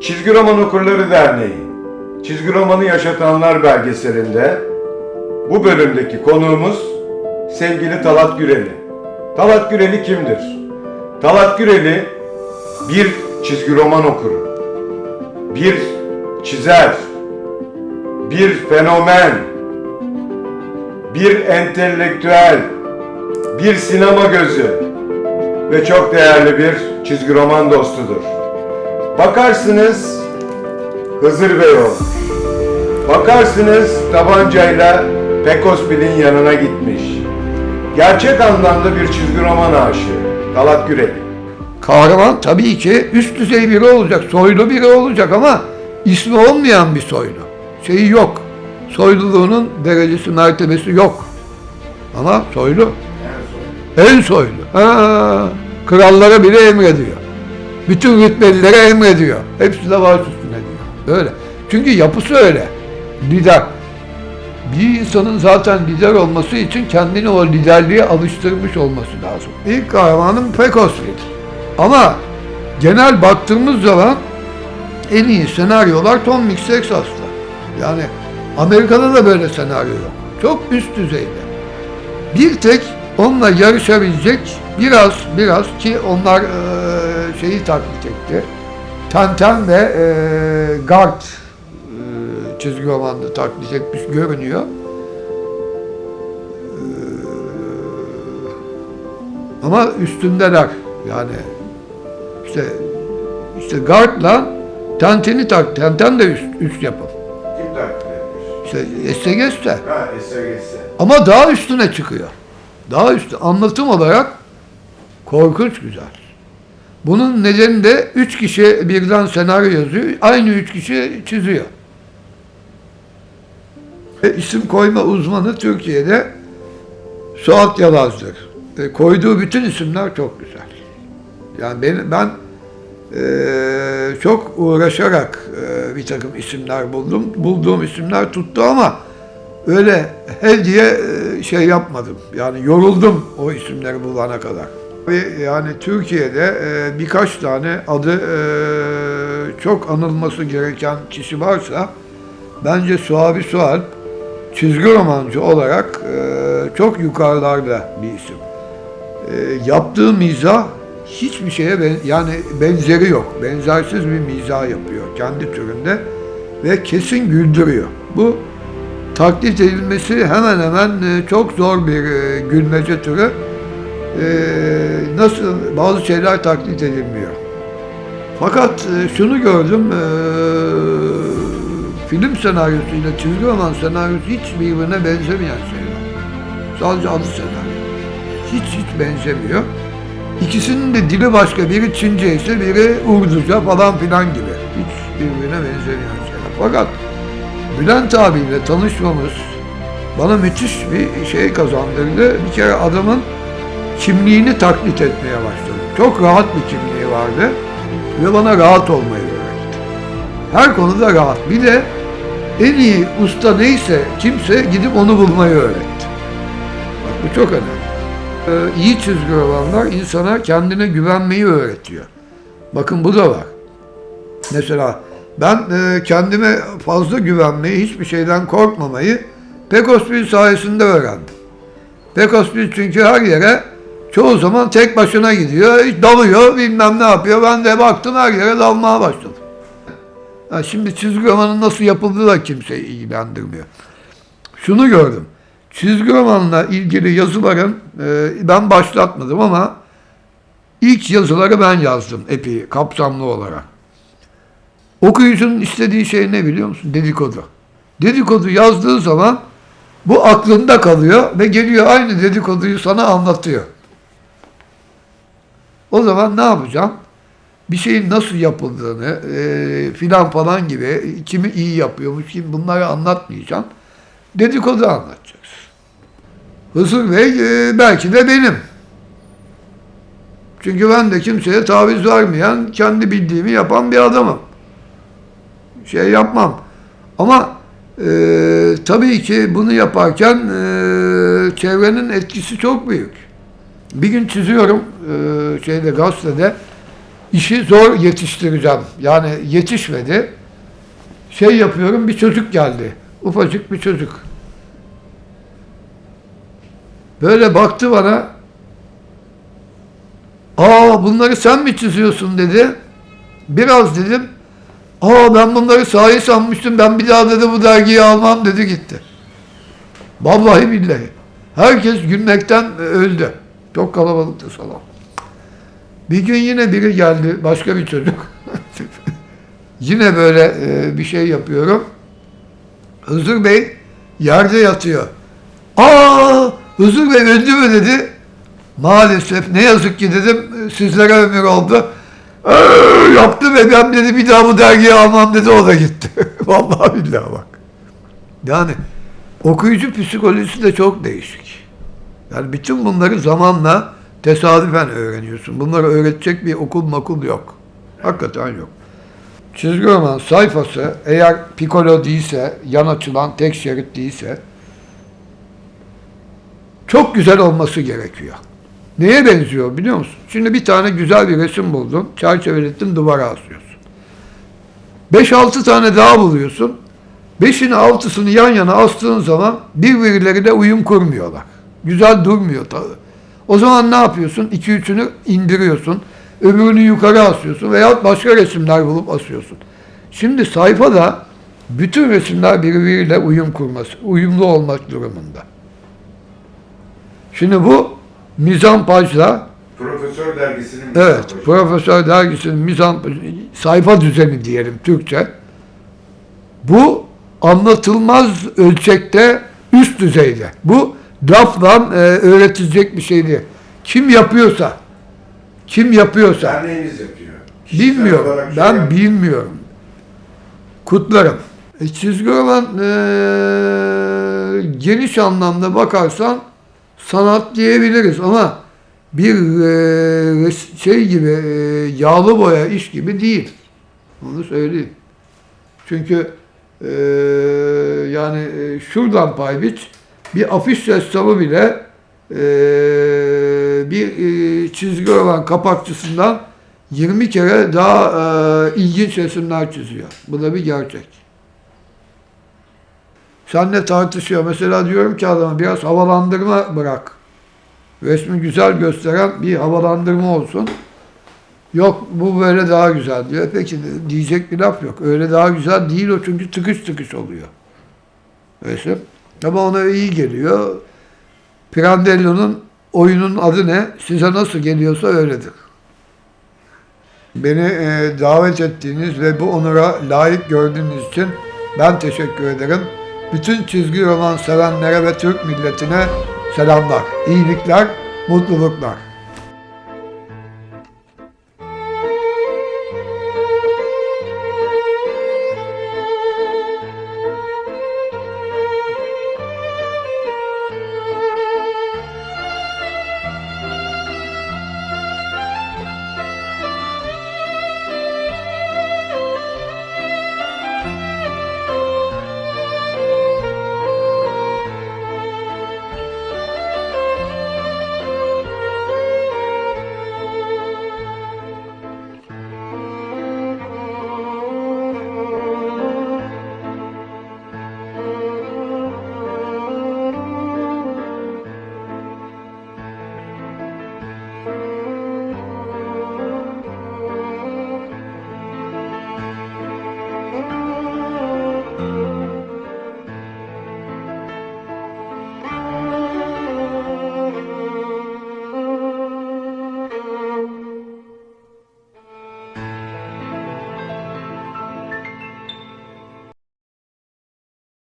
Çizgi Roman Okurları Derneği, Çizgi Romanı Yaşatanlar belgeselinde bu bölümdeki konuğumuz sevgili Talat Güreli. Talat Güreli kimdir? Talat Güreli bir çizgi roman okuru, bir çizer, bir fenomen, bir entelektüel, bir sinema gözü ve çok değerli bir çizgi roman dostudur. Bakarsınız Hızır Bey olmuş. Bakarsınız tabancayla Pekosbil'in yanına gitmiş. Gerçek anlamda bir çizgi roman aşığı. Talat Güreli. Kahraman tabii ki üst düzey biri olacak, soylu biri olacak ama ismi olmayan bir soylu. Şeyi yok. Soyluluğunun derecesi, mertebesi yok. Ama soylu. En soylu. Ha, krallara bile emrediyor. Bütün rütbelilere emrediyor. Hepsi de baş üstüne diyor. Öyle. Çünkü yapısı öyle. Lider. Bir insanın zaten lider olması için kendini o liderliğe alıştırmış olması lazım. İlk kahramanım Pekosvit. Ama genel baktığımız zaman en iyi senaryolar Tom Mix Texas'ta. Yani Amerika'da da böyle senaryo yok. Çok üst düzeyde. Bir tek onunla yarışabilecek biraz biraz ki onlar eee, şeyi taklit etti. Tenten ve eee Guard eee, çizgi romanını taklit etmiş görünüyor. Eee, ama üstündeler. Yani işte işte Guard'la Tenten'i tak. Tenten de üst, üst yapım. Kim taklit etmiş? İşte de. Ha, SGS. Ama daha üstüne çıkıyor. Daha üstü. Anlatım olarak korkunç güzel. Bunun nedeni de üç kişi birden senaryo yazıyor. Aynı üç kişi çiziyor. E, isim koyma uzmanı Türkiye'de Suat Yalaz'dır. E, koyduğu bütün isimler çok güzel. Yani ben, ben e, çok uğraşarak e, bir takım isimler buldum. Bulduğum isimler tuttu ama öyle he diye e, şey yapmadım. Yani yoruldum o isimleri bulana kadar. Yani Türkiye'de e, birkaç tane adı e, çok anılması gereken kişi varsa bence Suavi Sualp çizgi romancı olarak e, çok yukarılarda bir isim. Yaptığı mizah hiçbir şeye ben, yani benzeri yok. Benzersiz bir mizah yapıyor kendi türünde ve kesin güldürüyor. Bu taklit edilmesi hemen hemen çok zor bir gülmece türü. E, nasıl bazı şeyler taklit edilmiyor. Fakat e, şunu gördüm, e, film senaryosuyla çizgi roman senaryosu hiç birbirine benzemeyen şeyler. Sadece adı senaryo. Hiç hiç benzemiyor. İkisinin de dili başka. Biri Çince ise biri Urduca falan filan gibi. Hiç birbirine benzemeyen şeyler. Fakat Bülent abiyle tanışmamız bana müthiş bir şey kazandırdı. Bir kere adamın kimliğini taklit etmeye başladım. Çok rahat bir kimliği vardı ve bana rahat olmayı öğretti. Her konuda rahat. Bir de en iyi usta neyse kimse gidip onu bulmayı öğretti. Bak bu çok önemli. Ee, iyi çizgi romanlar insana kendine güvenmeyi öğretiyor. Bakın bu da var. Mesela ben e, kendime fazla güvenmeyi, hiçbir şeyden korkmamayı Pekosbil sayesinde öğrendim. Pekosbil çünkü her yere çoğu zaman tek başına gidiyor, dalıyor, bilmem ne yapıyor. Ben de baktım her yere dalmaya başladım. Ha, şimdi çizgi romanın nasıl yapıldığı da kimseyi ilgilendirmiyor. Şunu gördüm. Çizgi romanla ilgili yazıların e, ben başlatmadım ama ilk yazıları ben yazdım epi kapsamlı olarak. Okuyucunun istediği şey ne biliyor musun? Dedikodu. Dedikodu yazdığı zaman bu aklında kalıyor ve geliyor aynı dedikoduyu sana anlatıyor. O zaman ne yapacağım? Bir şeyin nasıl yapıldığını e, filan falan gibi kimi iyi yapıyormuş, kim bunları anlatmayacağım. Dedikodu anlatacaksın. Hızır Bey e, belki de benim. Çünkü ben de kimseye taviz vermeyen, kendi bildiğimi yapan bir adamım. Şey yapmam. Ama e, tabii ki bunu yaparken e, çevrenin etkisi çok büyük. Bir gün çiziyorum e, şeyde gazetede işi zor yetiştireceğim. Yani yetişmedi. Şey yapıyorum bir çocuk geldi. Ufacık bir çocuk. Böyle baktı bana. Aa bunları sen mi çiziyorsun dedi. Biraz dedim. Aa ben bunları sahi sanmıştım. Ben bir daha dedi bu dergiyi almam dedi gitti. Vallahi billahi. Herkes gülmekten öldü. Çok kalabalıktı salon. Bir gün yine biri geldi. Başka bir çocuk. yine böyle e, bir şey yapıyorum. Hızır Bey yerde yatıyor. Aa Hızır Bey öldü mü dedi. Maalesef ne yazık ki dedim sizlere ömür oldu. Ee, yaptı ve ben dedi bir daha bu dergiyi almam dedi o da gitti. Vallahi billahi bak. Yani okuyucu psikolojisi de çok değişik. Yani bütün bunları zamanla tesadüfen öğreniyorsun. Bunları öğretecek bir okul makul yok. Hakikaten yok. Çizgi roman sayfası eğer pikolo değilse, yan açılan tek şerit değilse çok güzel olması gerekiyor. Neye benziyor biliyor musun? Şimdi bir tane güzel bir resim buldun, çerçevelettin duvara asıyorsun. 5-6 tane daha buluyorsun. Beşini altısını yan yana astığın zaman birbirleriyle uyum kurmuyorlar. Güzel durmuyor tabii. O zaman ne yapıyorsun? 2-3'ünü indiriyorsun. Öbürünü yukarı asıyorsun veya başka resimler bulup asıyorsun. Şimdi sayfada bütün resimler birbiriyle uyum kurması, uyumlu olmak durumunda. Şimdi bu mizampajla Profesör dergisinin Evet, mizampajı. Profesör Dergisi'nin mizan sayfa düzeni diyelim Türkçe. Bu anlatılmaz ölçekte üst düzeyde. Bu lafla e, öğretilecek bir şey değil. Kim yapıyorsa, kim yapıyorsa, Derneğiniz yapıyor. Bilmiyorum. şey Ben yap- bilmiyorum. Kutlarım. E, çizgi roman e, geniş anlamda bakarsan sanat diyebiliriz ama bir e, şey gibi e, yağlı boya iş gibi değil. Onu söyleyeyim. Çünkü e, yani e, şuradan pay biç bir afiş ressamı bile e, bir e, çizgi roman kapakçısından 20 kere daha e, ilginç resimler çiziyor. Bu da bir gerçek. Seninle tartışıyor. Mesela diyorum ki adama biraz havalandırma bırak. Resmi güzel gösteren bir havalandırma olsun. Yok bu böyle daha güzel diyor. Peki diyecek bir laf yok. Öyle daha güzel değil o çünkü tıkış tıkış oluyor. Resim. Ama ona iyi geliyor. Pirandello'nun oyunun adı ne? Size nasıl geliyorsa öyledir. Beni e, davet ettiğiniz ve bu onura layık gördüğünüz için ben teşekkür ederim. Bütün çizgi roman sevenlere ve Türk milletine selamlar, iyilikler, mutluluklar.